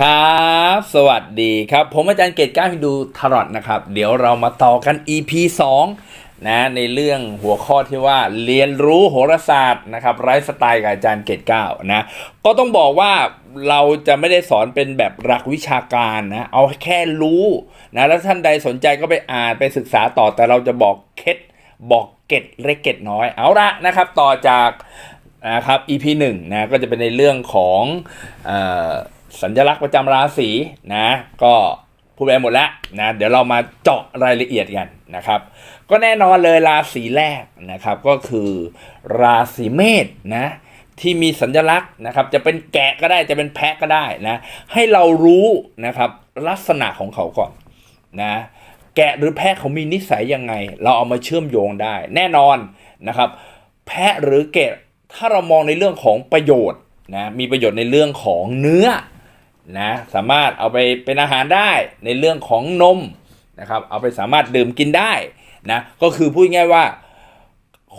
ครับ สวัสดีครับ ผมอาจารย์เกตก้าฮินดูทารอตนะครับ เดี๋ยวเรามาต่อกัน EP 2นะในเรื่องหัวข้อที่ว่าเรียนรู้โหราศาสตร์นะครับไร้สไตล์กับอาจารย์เกตก้านะก็ต้องบอกว่าเราจะไม่ได้สอนเป็นแบบหลักวิชาการนะเอาแค่รู้นะแล้วท่านใดสนใจก็ไปอ่านไปศึกษาต่อแต่เราจะบอกเคล็ดบอกเกร็ดเล็กเกร็ดน้อยเอาละนะครับ ต่อจากนะครับ EP 1นะก็จะเป็นในเรื่องของเออ สัญลักษณ์ประจำราศีนะ ก็พูดไปหมดแล้วนะเดี๋ยวเรามาเจาะรายละเอียดกันนะครับ ก็แน่นอนเลยราศีแรกนะครับก็คือราศีเมษนะที่มีสัญลักษณ์นะครับจะเป็นแกะก็ได้จะเป็นแพะก็ได้นะให้เรารู้นะครับลักษณะของเขาก่อนนะแกะหรือแพะเขามีนิสัยยังไง เราเอามาเชื่อมโยงได้ แน่นอนนะครับ แพะหรือแกะถ้าเรามองในเรื่องของประโยชน์นะมีประโยชน์ในเรื่องของเนื้อ นะสามารถเอาไปเป็นอาหารได้ในเรื่องของนมนะครับเอาไปสามารถดื่มกินได้นะก็คือพูดง่ายว่า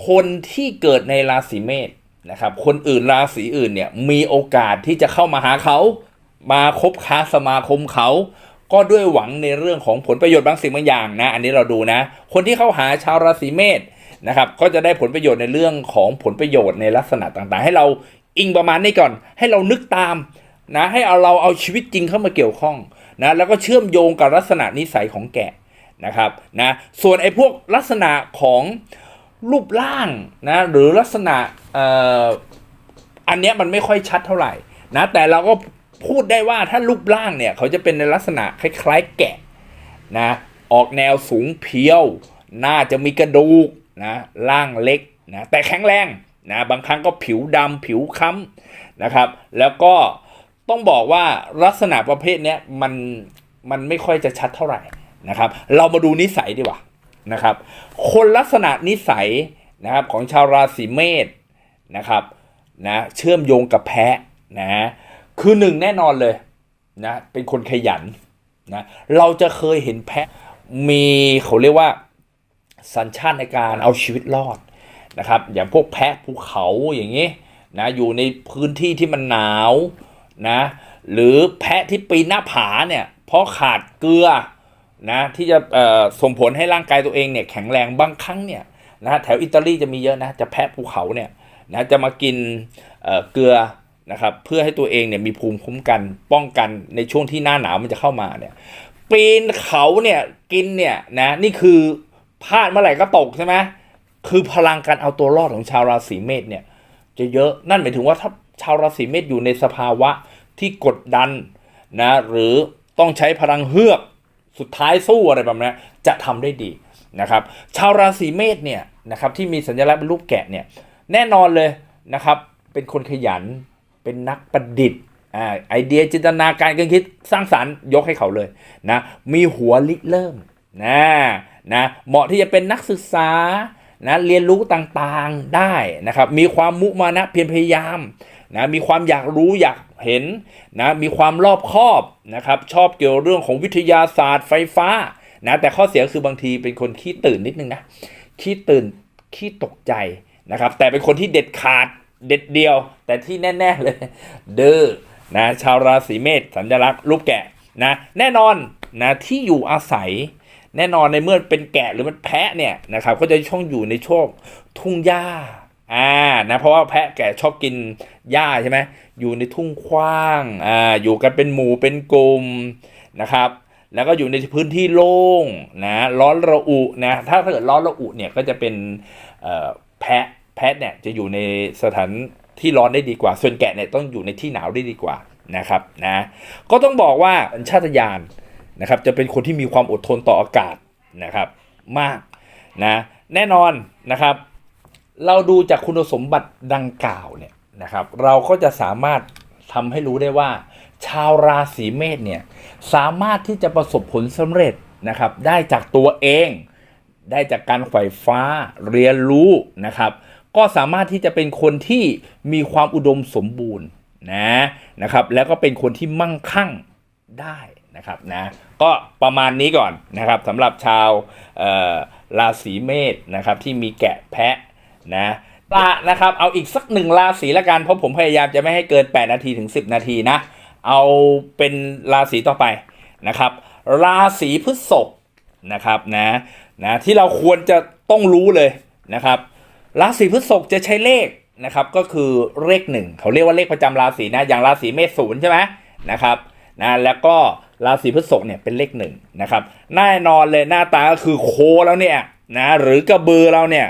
คนที่เกิดในราศีเมษนะครับคนอื่นราศีอื่นเนี่ยมีโอกาสที่จะเข้ามาหาเขา มาคบค้าสมาคมเขา ก็ด้วยหวังในเรื่องของผลประโยชน์บางสิ่งบางอย่างนะอันนี้เราดูนะ คนที่เข้าหาชาวราศีเมษนะครับก็จะได้ผลประโยชน์ในเรื่องของผลประโยชน์ในลักษณะต่างๆ ให้เราอิงประมาณนี้ก่อน ให้เรานึกตาม นะให้เอาเราเอาชีวิตจริงเข้ามาเกี่ยวข้องนะแล้วก็เชื่อมโยงกับลักษณะนิสัยของแกะนะครับนะส่วนไอ้พวกลักษณะของรูปร่างนะหรือลักษณะอ่ออันเนี้ยมันไม่ค่อยชัดเท่าไหร่นะแต่เราก็พูดได้ว่าถ้ารูปร่างเนี่ยเขาจะเป็นในลักษณะคล้ายๆแกะนะออกแนวสูงเพียว น่าจะมีกระดูกนะร่างเล็กนะแต่แข็งแรงนะบางครั้งก็ผิวดำผิวค้ำนะครับ แล้วก็ ต้องบอกว่าลักษณะประเภทเนี้ยมันมันไม่ค่อยจะชัดเท่าไหร่นะครับ เรามาดูนิสัยดีกว่านะครับ คนลักษณะนิสัยนะครับของชาวราศีเมษนะครับนะเชื่อมโยงกับแพะนะคือหนึ่งแน่นอนเลยนะเป็นคนขยันนะเราจะเคยเห็นแพะมีเขาเรียกว่าสัญชาติในการเอาชีวิตรอดนะครับอย่างพวกแพะภูเขาอย่างนี้นะอยู่ในพื้นที่ที่มันหนาว นะหรือแพะที่ปีนหน้าผาเนี่ยเพราะขาดเกลือนะที่จะส่งผลให้ร่างกายตัวเองเนี่ยแข็งแรงบางครั้งเนี่ยนะแถวอิตาลีจะมีเยอะนะจะแพะภูเขาเนี่ยนะจะมากินเเกลือนะครับเพื่อให้ตัวเองเนี่ยมีภูมิคุ้มกันป้องกันในช่วงที่หน้าหนาวมันจะเข้ามาเนี่ยปีนเขาเนี่ยกินเนี่ยนะนี่คือพลาดเมื่อไหร่ก็ตกใช่ไหมคือพลังการเอาตัวรอดของชาวราศีเมษเนี่ยจะเยอะนั่นหมายถึงว่าถ้า ชาวราศีเมษอยู่ในสภาวะที่กดดันนะหรือต้องใช้พลังเฮือกสุดท้ายสู้อะไรแบบนี้จะทำได้ดีนะครับ ชาวราศีเมษเนี่ยนะครับที่มีสัญลักษณ์เป็นรูปแกะเนี่ยแน่นอนเลยนะครับเป็นคนขยันเป็นนักประดิษฐ์อไอเดียจินตนาการการคิดสร้างสารรค์ยกให้เขาเลยนะมีหัวริเริ่มนะนะเหมาะที่จะเป็นนักศึกษานะเรียนรู้ต่างๆได้นะครับมีความมุมานะเพียรพยายาม นะมีความอยากรู้อยากเห็นนะมีความรอบคอบนะครับชอบเกี่ยวเรื่องของวิทยาศาสตร์ไฟฟ้านะแต่ข้อเสียคือบางทีเป็นคนขี้ตื่นนิดนึงนะขี้ตื่นขี้ตกใจนะครับแต่เป็นคนที่เด็ดขาดเด็ดเดียว แต่ที่แน่ ๆ เลย เด้อนะชาวราศีเมษสัญลักษณ์รูปแกะนะแน่นอนนะที่อยู่อาศัย แน่นอนในเมื่อเป็นแกะหรือมันแพะเนี่ยนะครับก็จะช่องอยู่ในช่วงทุ่งหญ้า อ่านะเพราะว่าแพะแกะชอบกินหญ้าใช่ไหมอยู่ในทุ่งกว้างอ่าอยู่กันเป็นหมู่เป็นกลุ่มนะครับ แล้วก็อยู่ในพื้นที่โล่งนะร้อนระอุนะถ้าเกิดร้อนระอุเนี่ยก็จะเป็นแพะแพะเนี่ยจะอยู่ในสถานที่ร้อนได้ดีกว่า ส่วนแกะเนี่ยต้องอยู่ในที่หนาวได้ดีกว่านะครับนะก็ต้องบอกว่าสัญชาตญาณนะครับจะเป็นคนที่มีความอดทนต่ออากาศนะครับมากนะแน่นอนนะครับ เราดูจากคุณสมบัติดังกล่าวเนี่ยนะครับ เราก็จะสามารถทำให้รู้ได้ว่า ชาวราศีเมษเนี่ยสามารถที่จะประสบผลสำเร็จนะครับ ได้จากตัวเอง ได้จากการไขว่ฟ้าเรียนรู้นะครับ ก็สามารถที่จะเป็นคนที่มีความอุดมสมบูรณ์นะนะครับ แล้วก็เป็นคนที่มั่งคั่งได้นะครับนะก็ประมาณนี้ก่อนนะครับสำหรับชาวราศีเมษนะครับที่มีแกะแพะ นะตานะครับ เอาอีกสักหนึ่งราศีละกัน เพราะผมพยายามจะไม่ให้เกิน 8 นาทีถึง 10 นาทีนะ เอาเป็นราศีต่อไปนะครับ ราศีพฤษภนะครับนะนะที่เราควรจะต้องรู้เลยนะครับ ราศีพฤษภจะใช้เลขนะครับก็คือเลขหนึ่งเขาเรียกว่าเลขประจำราศีนะอย่างราศีเมษศูนย์ใช่ไหมนะครับนะแล้วก็ราศีพฤษภเนี่ยเป็นเลขหนึ่งนะครับแน่นอนเลยหน้าตาก็คือโคแล้วเนี่ยนะหรือกระบือเราเนี่ย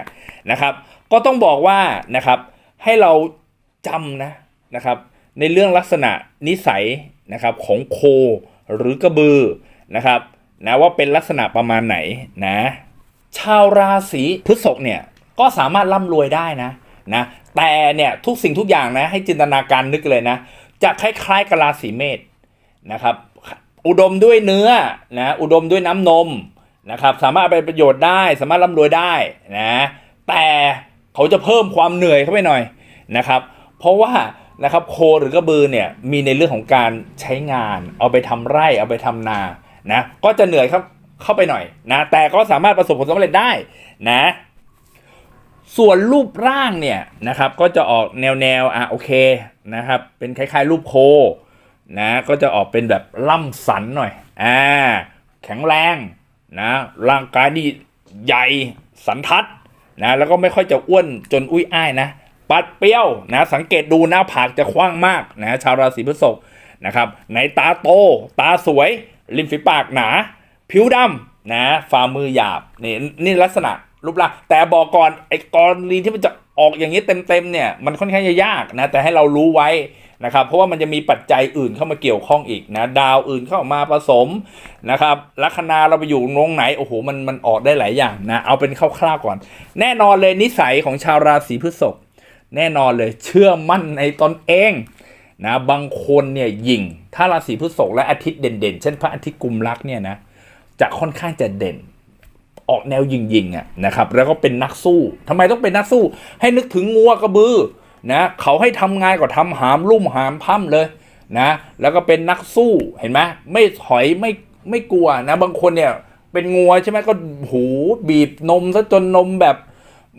นะครับ ก็ต้องบอกว่านะครับให้เราจำนะนะครับในเรื่องลักษณะนิสัยนะครับของโคหรือกระบือนะครับนะว่าเป็นลักษณะประมาณไหนนะชาวราศีพฤษภเนี่ยก็สามารถร่ำรวยได้นะนะแต่เนี่ยทุกสิ่งทุกอย่างนะให้จินตนาการนึกเลยนะจะคล้ายๆกับราศีเมษนะครับอุดมด้วยเนื้อนะอุดมด้วยน้ำนมนะครับสามารถไปประโยชน์ได้ สามารถร่ำรวยได้นะแต่ เขาจะเพิ่มความเหนื่อยเข้าไปหน่อยนะครับ เพราะว่านะครับโคหรือกระบือเนี่ยมีในเรื่องของการใช้งาน เอาไปทำไร่เอาไปทำนานะก็จะเหนื่อยครับเข้าไปหน่อยนะแต่ก็สามารถประสบผลสำเร็จได้นะส่วนรูปร่างเนี่ยนะครับก็จะออกแนวแนวอะโอเคนะครับเป็นคล้ายๆ รูปโคนะก็จะออกเป็นแบบล่ำสันหน่อยอ่าแข็งแรงนะร่างกายนี่ใหญ่สันทัด นะแล้วก็ไม่ค่อยจะอ้วนจนอุ้ยอ้ายนะปัดเปรี้ยวนะสังเกตดูหน้าผากจะกว้างมากนะชาวราศีพฤษภนะครับในตาโต ตาสวย ริมฝีปากหนา ผิวดำนะฝ่ามือหยาบนี่นี่ลักษณะรูปร่างแต่บอกก่อนไอ้กรณีที่มันจะออกอย่างนี้เต็มๆเนี่ยมันค่อนข้างจะยากนะแต่ให้เรารู้ไว้ นะครับ เพราะว่ามันจะมีปัจจัยอื่นเข้ามาเกี่ยวข้องอีกนะ ดาวอื่นเข้ามาผสมนะครับลัคนาเราไปอยู่ตรงไหน โอ้โห มันมันออกได้หลายอย่างนะ เอาเป็นคร่าวๆก่อน แน่นอนเลยนิสัยของชาวราศีพฤษภแน่นอนเลยเชื่อมั่นในตนเองนะบางคนเนี่ยยิงถ้าราศีพฤษภและอาทิตย์เด่นๆ เช่นพระอาทิตย์กุมรักเนี่ยนะจะค่อนข้างจะเด่นออกแนวยิงๆอะนะครับแล้วก็เป็นนักสู้ทำไมต้องเป็นนักสู้ ให้นึกถึงงัวกระบือ นะเขาให้ทำงานก็ทำหามลุ่มหามพั่มเลยนะแล้วก็เป็นนักสู้เห็นไหมไม่ถอยไม่ไม่กลัวนะ บางคนเนี่ยเป็นงัวใช่ไหมก็หูบีบนมซะจนนมแบบ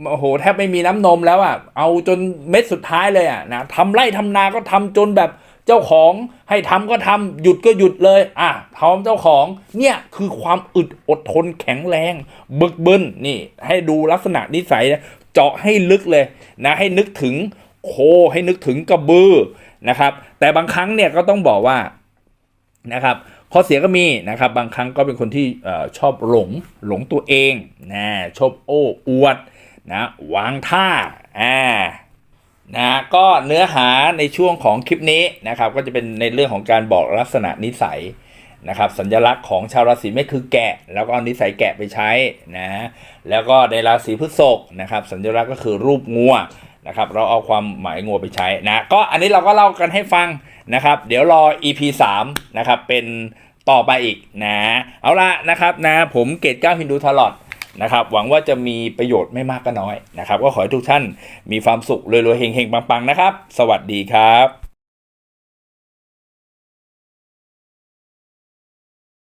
โอ้โหแทบไม่มีน้ำนมแล้วอะเอาจนเม็ดสุดท้ายเลยอะนะทำไร่ทำนาก็ทำจนแบบเจ้าของให้ทำก็ทำหยุดก็หยุดเลยอะพร้อมเจ้าของเนี่ยคือความอึดอดทนแข็งแรงบึกบึนนี่ ให้ดูลักษณะนิสัยเจาะให้ลึกเลยนะให้นึกถึง โคให้นึกถึงกระบือนะครับ แต่บางครั้งเนี่ยก็ต้องบอกว่านะครับข้อเสียก็มีนะครับ บางครั้งก็เป็นคนที่อชอบหลงหลงตัวเองนะชอบโอ้อวดนะวางท่าอ่านะก็เนื้อหาในช่วงของคลิปนี้นะครับ ก็จะเป็นในเรื่องของการบอกลักษณะนิสัยนะครับ สัญลักษณ์ของชาวราศีเมษคือแกะ แล้วก็เอานิสัยแกะไปใช้นะแล้วก็ในราศีพฤษภนะครับ สัญลักษณ์ก็คือรูปงัว นะครับเราเอาความหมายงัวไปใช้นะก็อันนี้เราก็เล่ากันให้ฟังนะครับ เดี๋ยวรอ EP 3นะครับเป็นต่อไปอีกนะ เอาละนะครับนะผมเกตก้าฮินดูทลอดนะครับหวังว่าจะมีประโยชน์ไม่มากก็น้อยนะครับ ก็ขอให้ทุกท่านมีความสุขรวยๆเฮงๆปังๆนะครับ สวัสดีครับ